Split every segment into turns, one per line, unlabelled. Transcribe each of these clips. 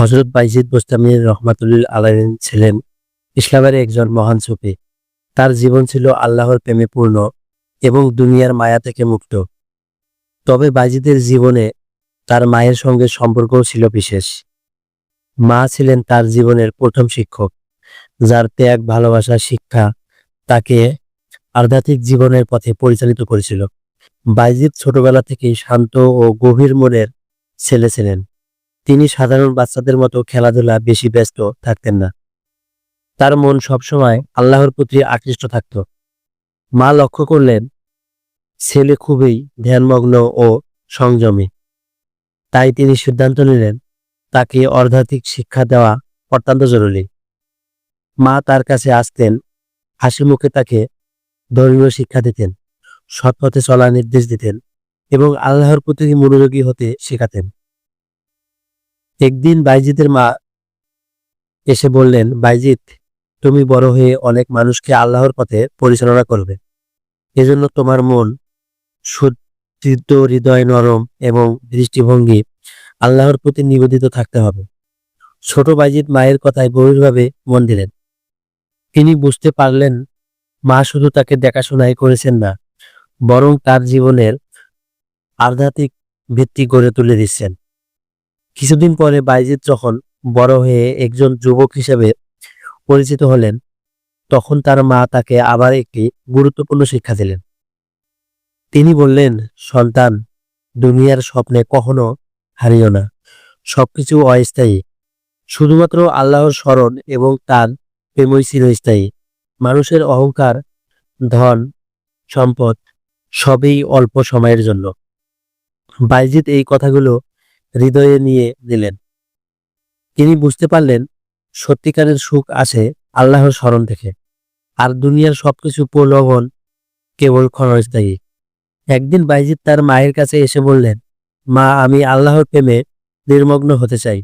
হজরত বাইজিদ বোস্তামি রহমাতুল্লিল আলাইন ছিলেন ইসলামের একজন মহান সুফি। তার জীবন ছিল আল্লাহর প্রেমে পূর্ণ এবং দুনিয়ার মায়া থেকে মুক্ত। তবে বাইজিদের জীবনে তার মায়ের সঙ্গে সম্পর্কও ছিল বিশেষ। মা ছিলেন তার জীবনের প্রথম শিক্ষক, যার ত্যাগ, ভালোবাসা, শিক্ষা তাকে আধ্যাত্মিক জীবনের পথে পরিচালিত করেছিল। বাইজিদ ছোটবেলা থেকেই শান্ত ও গভীর মনের ছেলে ছিলেন। তিনি সাধারণ বাচ্চাদের মতো খেলাধুলা বেশি ব্যস্ত থাকতেন না। তার মন সবসময় আল্লাহর প্রতি আকৃষ্ট থাকত। মা লক্ষ্য করলেন, ছেলে খুবই ধ্যানমগ্ন ও সংযমী। তাই তিনি সিদ্ধান্ত নিলেন, তাকে অর্ধাধিক শিক্ষা দেওয়া অত্যন্ত জরুরি। মা তার কাছে আসতেন, হাসি মুখে তাকে ধর্মীয় শিক্ষা দিতেন সৎ পথে চলার নির্দেশ দিতেন এবং আল্লাহর প্রতি মনোযোগী হতে শেখাতেন। একদিন বাইজিদের মা এসে বললেন বাইজিৎ তুমি বড় হয়ে অনেক মানুষকে আল্লাহর পথে পরিচালনা করবে। এজন্য তোমার মন সুদৃঢ় হৃদয় নরম এবং দৃষ্টিভঙ্গি আল্লাহর প্রতি নিবেদিত থাকতে হবে। ছোট বাইজিৎ মায়ের কথায় গভীরভাবে মন দিলেন। তিনি বুঝতে পারলেন, মা শুধু তাকে দেখাশোনাই করেছেন না, বরং তার জীবনের আধ্যাত্মিক ভিত্তি গড়ে তুলে দিচ্ছেন। কিছুদিন পরে বাইজিৎ যখন বড় হয়ে একজন যুবক হিসেবে পরিচিত হলেন, তখন তার মা তাকে আবার একটি গুরুত্বপূর্ণ শিক্ষা দিলেন। তিনি বললেন, সন্তান, দুনিয়ার স্বপ্নে কখনো হারিও না। সবকিছু অস্থায়ী। শুধুমাত্র আল্লাহর স্মরণ এবং তার প্রেমই চিরস্থায়ী। মানুষের অহংকার, ধন, সম্পদ, সবই অল্প সময়ের জন্য। বাইজিৎ এই কথাগুলো হৃদয়ে নিয়ে নিলেন। তিনি বুঝতে পারলেন, সত্যিকারের সুখ আসে আল্লাহর স্মরণ থেকে। আর দুনিয়ার সবকিছু প্রলোভন কেবল ক্ষণস্থায়ী একদিন বাইজিৎ তার মায়ের কাছে এসে বললেন, মা, আমি আল্লাহর প্রেমে নির্মগ্ন হতে চাই।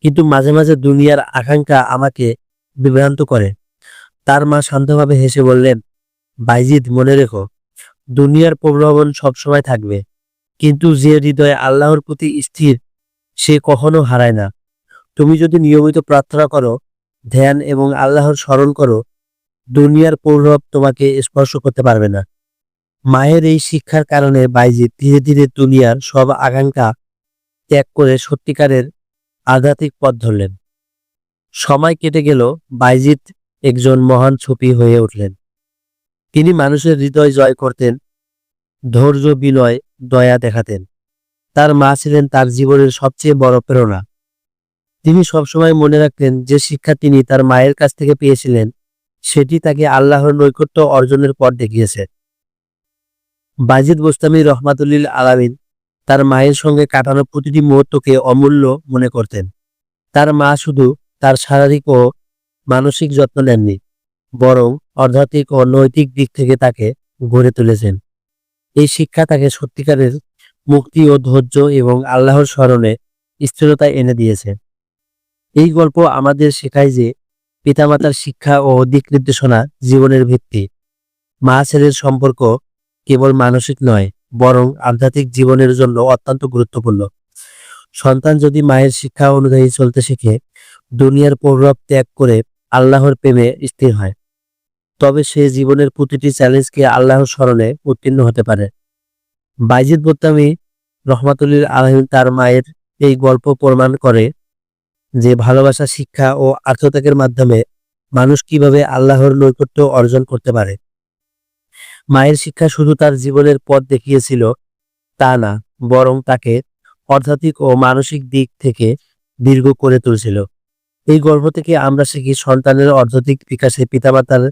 কিন্তু মাঝে মাঝে দুনিয়ার আকাঙ্ক্ষা আমাকে বিভ্রান্ত করে। তার মা শান্তভাবে হেসে বললেন, বাইজিদ, মনে রেখো, দুনিয়ার প্রলোভন সবসময় থাকবে। কিন্তু যে হৃদয়ে আল্লাহর প্রতি স্থির, সে কখনো হারায় না। তুমি যদি নিয়মিত প্রার্থনা করো, ধ্যান এবং আল্লাহর স্মরণ করো, দুনিয়ার প্রভাব তোমাকে স্পর্শ করতে পারবে না। মায়ের এই শিক্ষার কারণে বাইজিৎ ধীরে ধীরে দুনিয়ার সব আকাঙ্ক্ষা ত্যাগ করে সত্যিকারের আধ্যাত্মিক পথ ধরলেন। সময় কেটে গেল বাইজিৎ একজন মহান ছবি হয়ে উঠলেন। তিনি মানুষের হৃদয় জয় করতেন ধৈর্য, বিনয়, দয়া দেখাতেন। তার মা ছিলেন তার জীবনের সবচেয়ে বড় প্রেরণা। তিনি সবসময় মনে রাখতেন যে শিক্ষা তিনি তার মায়ের কাছ থেকে পেয়েছিলেন, সেটি তাকে আল্লাহর নৈকট্য অর্জনের পর দেখিয়েছে। বাজিদ বোস্তামি রহমাতুল্লিল আলামিন তার মায়ের সঙ্গে কাটানো প্রতিটি মুহূর্তকে অমূল্য মনে করতেন। তার মা শুধু তার শারীরিক ও মানসিক যত্ন নেননি, বরং আধ্যাত্মিক ও নৈতিক দিক থেকে তাকে গড়ে তুলেছেন। এই শিক্ষা তাকে সত্যিকারের মুক্তি ও ধৈর্য এবং আল্লাহর স্মরণে স্থিরতা এনে দিয়েছে। এই গল্প আমাদের শেখায় যে পিতামাতার শিক্ষা ও দিক নির্দেশনা জীবনের ভিত্তি। মা ছেলের সম্পর্ক কেবল মানসিক নয়, বরং আধ্যাত্মিক জীবনের জন্য অত্যন্ত গুরুত্বপূর্ণ। সন্তান যদি মায়ের শিক্ষা অনুযায়ী চলতে শিখে, দুনিয়ার প্রভাব ত্যাগ করে আল্লাহর প্রেমে স্থির হয়। তবে সে জীবনের প্রতিটি চ্যালেঞ্জকে আল্লাহর স্মরণে উত্তীর্ণ হতে পারে। বাইজিদ বোত্তামি রহমাতুল্লিল আলহিম তার মায়ের এই গল্প প্রমাণ করে যে ভালোবাসা, শিক্ষা ও আত্মত্যাগের মাধ্যমে মানুষ কীভাবে আল্লাহর নৈকট্য অর্জন করতে পারে। মায়ের শিক্ষা শুধু তার জীবনের পথ দেখিয়েছিল তা না, বরং তাকে আধ্যাত্মিক ও মানসিক দিক থেকে দীর্ঘ করে তুলছিল। এই গল্প থেকে আমরা শিখি সন্তানের আধ্যাত্মিক বিকাশে পিতামাতার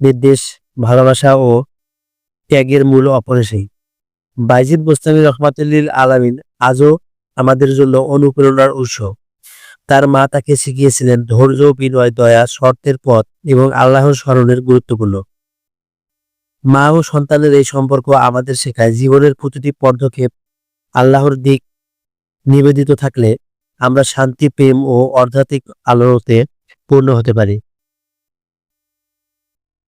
নির্দেশ ভালোবাসা ও ত্যাগের মূল অপরিসীম। বাইজিদ বোস্তামি রহমাতুল্লিল আলামিন আজও আমাদের জন্য অনুপ্রেরণার উৎস। তার মা তাকে শিখিয়েছিলেন ধৈর্য, বিনয়, দয়া, শর্তের পথ এবং আল্লাহর স্মরণের গুরুত্বপূর্ণ। মা ও সন্তানের এই সম্পর্ক আমাদের শেখায় জীবনের প্রতিটি পদক্ষেপ আল্লাহর দিক নিবেদিত থাকলে আমরা শান্তি, প্রেম ও আধ্যাত্মিক আলোতে পূর্ণ হতে পারি।